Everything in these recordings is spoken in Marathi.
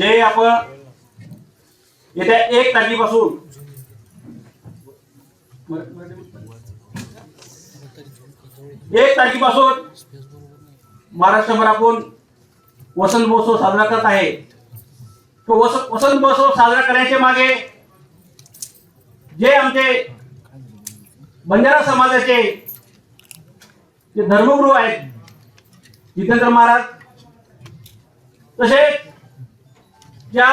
जे आपण येत्या एक तारखेपासून एक तारखेपासून महाराष्ट्रभर आपण वसंत महोत्सव साजरा करत आहे. तो वस वसंत महोत्सव साजरा करण्याच्या मागे जे आमचे बंजारा समाजाचे जे धर्मगुरू आहेत जितेंद्र महाराज तसेच ज्या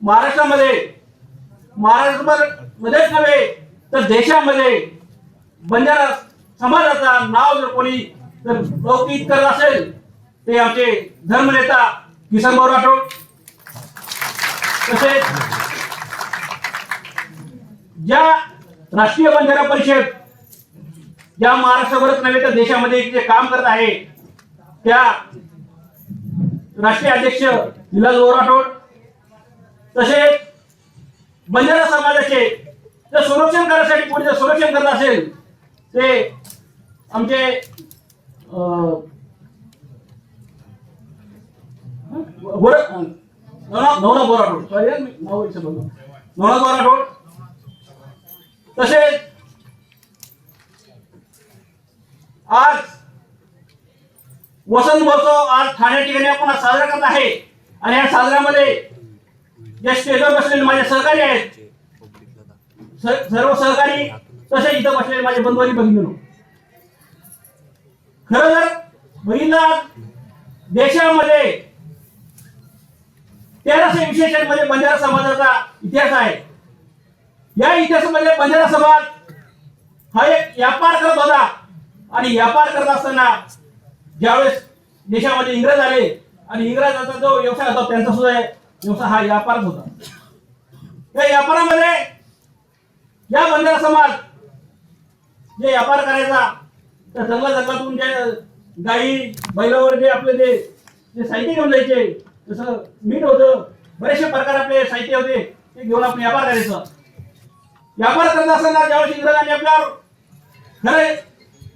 महाराष्ट्रामध्ये महाराष्ट्रभर मध्येच नव्हे तर देशामध्ये बंजारा समाजाचा नाव जर कोणी जर लौकिक करत असेल ते आमचे धर्मनेता किसन भाऊ राठोड. तसेच ज्या राष्ट्रीय बंजारा परिषद ज्या महाराष्ट्रावरच नव्हे तर देशामध्ये जे काम करत आहे त्या राष्ट्रीय अध्यक्ष विलास बोराठोड राठोड तसेच बंजारा समाजाचे जर संरक्षण करण्यासाठी कोणी जर संरक्षण करत असेल ते आमचे नवरा बोराठोड सॉरी बोराठोड तसेच आज वसंत महोत्सव आज ठाणे ठिकाणी आपण आज साजरा करत आहे. आणि या साजऱ्यामध्ये जे स्टेजवर बसलेले माझे सहकारी आहेत. सर्व सहकारी तसे इथं बसलेले माझे बंधू आणि खर तर जर देशामध्ये तेराशे विशेषांमध्ये बंजारा समाजाचा इतिहास आहे. या इतिहासामध्ये बंजारा समाज हा एक व्यापार करत होता. आणि व्यापार करत असताना ज्यावेळेस देशामध्ये इंग्रज आले आणि इंग्रजांचा जो व्यवसाय होता त्यांचा सुद्धा व्यवसाय हा व्यापारच होता. त्या व्यापारामध्ये या बंजारा समाज जे व्यापार करायचा त्या जंगला जंगलातून जे गाई बैलावर जे आपले जे जे साहित्य घेऊन जायचे जसं मीठ होतं बरेचसे प्रकार आपले साहित्य होते ते घेऊन आपण व्यापार करायचा. व्यापार करत असताना ज्यावेळेस इंग्रजांनी आपल्यावर खरे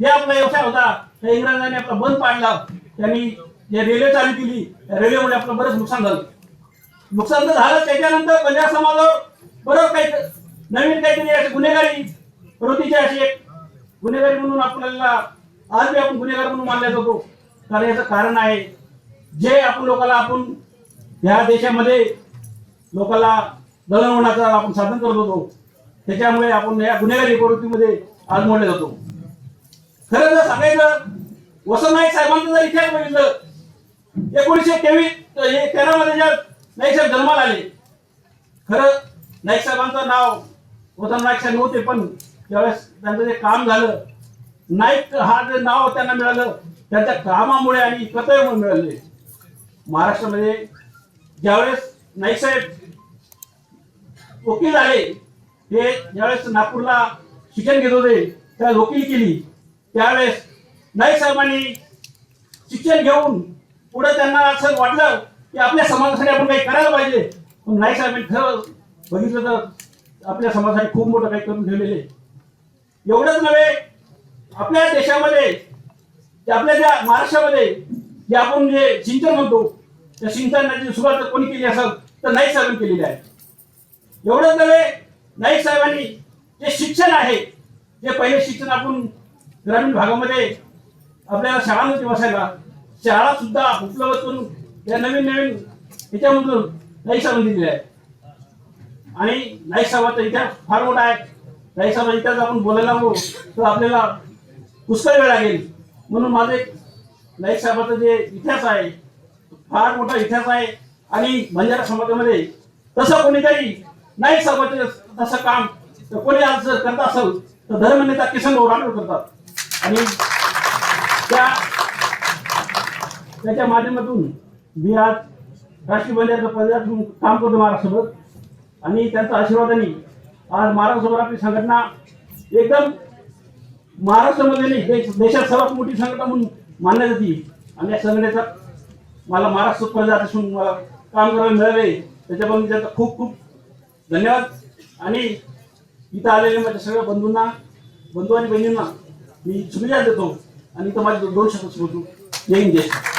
जे आपला व्यवसाय होता त्या इंग्रजांनी आपला बंद पाडला. त्यांनी जे रेल्वे चालू केली त्या रेल्वेमुळे आपलं बरंच नुकसान झालं. नुकसान तर झालं त्याच्यानंतर पंजाब समाजावर बरोबर काही नवीन काहीतरी अशी गुन्हेगारी प्रवृत्तीचे असे एक गुन्हेगारी म्हणून आपल्याला आज बी आपण गुन्हेगार म्हणून मानला जातो. कारण याचं कारण आहे जे आपण लोकांना आपण ह्या देशामध्ये लोकांना दळणवळणाचं आपण साधन करत होतो त्याच्यामुळे आपण या गुन्हेगारी प्रवृत्तीमध्ये आज मोडले जातो. खरं जर सांगायचं वसंत नाईक साहेबांचं जर इतिहास बघितलं एकोणीसशे तेवीस तेरा मध्ये ज्या नाईक साहेब जन्माला आले खरं नाईक साहेबांचं नाव वसंत नाईक साहेब नव्हते पण ज्यावेळेस त्यांचं जे काम झालं नाईक हा जे नाव त्यांना मिळालं त्यांच्या कामामुळे आणि कर्तव्यामुळे मिळाले. महाराष्ट्रामध्ये ज्यावेळेस नाईक साहेब वकील झाले ते ज्यावेळेस नागपूरला शिक्षण घेत होते त्या वकील केली त्यावेळेस नाईक साहेबांनी शिक्षण घेऊन पुढे त्यांना असं वाटलं की आपल्या समाजासाठी आपण काही करायला पाहिजे. पण नाईक साहेबांनी खरं बघितलं तर आपल्या समाजासाठी खूप मोठं काही करून ठेवलेले एवढंच नव्हे आपल्या देशामध्ये जे आपल्या ज्या महाराष्ट्रामध्ये जे आपण जे सिंचन म्हणतो त्या सिंचनाची सुरुवात कोणी केली असेल तर नाईक साहेबांनी केलेली आहे. एवढंच नव्हे नाईक साहेबांनी जे शिक्षण आहे जे पहिले शिक्षण आपण ग्रामीण भागामध्ये आपल्याला शाळांमध्ये बसायला. शाळा सुद्धा उपलब्ध करून या नवीन नवीन याच्यामधून नाईक साहेबांनी आहे आणि नाईक साहेबांचा इतिहास फार मोठा आहे. नाईक म्हणजे इतिहास आपण बोलायला हवं तर आपल्याला पुष्कळ वेळ लागेल. म्हणून माझं एक नाईक साहेबांचा जे इतिहास आहे फार मोठा इतिहास आहे. आणि बंजारा समाजामध्ये तसं कोणीतरी नाईक साहेबांचे तसं काम तर कोणी आज जर करत असेल तर धर्मनेता किसन राठोड करतात. आणि त्या त्याच्या माध्यमातून मी आज राष्ट्रीय बंजाराचं पदार्थ काम करतो महाराष्ट्रसोबत. आणि त्यांच्या आशीर्वादाने आज महाराष्ट्रसोबत आपली संघटना एकदम महाराष्ट्रामध्ये नाही देशात सर्वात मोठी संघटना म्हणून मानल्या जाते. आणि या संघटनेचा मला महाराष्ट्र प्रजात असून मला काम करायला मिळाले. त्याच्याबद्दल त्यांचा खूप खूप धन्यवाद. आणि इथं आलेल्या माझ्या सगळ्या बंधूंना बंधू आणि बहिणींना मी शुभेच्छा देतो. आणि इथं माझे दोन शब्द बोलतो जय हिंद जय श्री.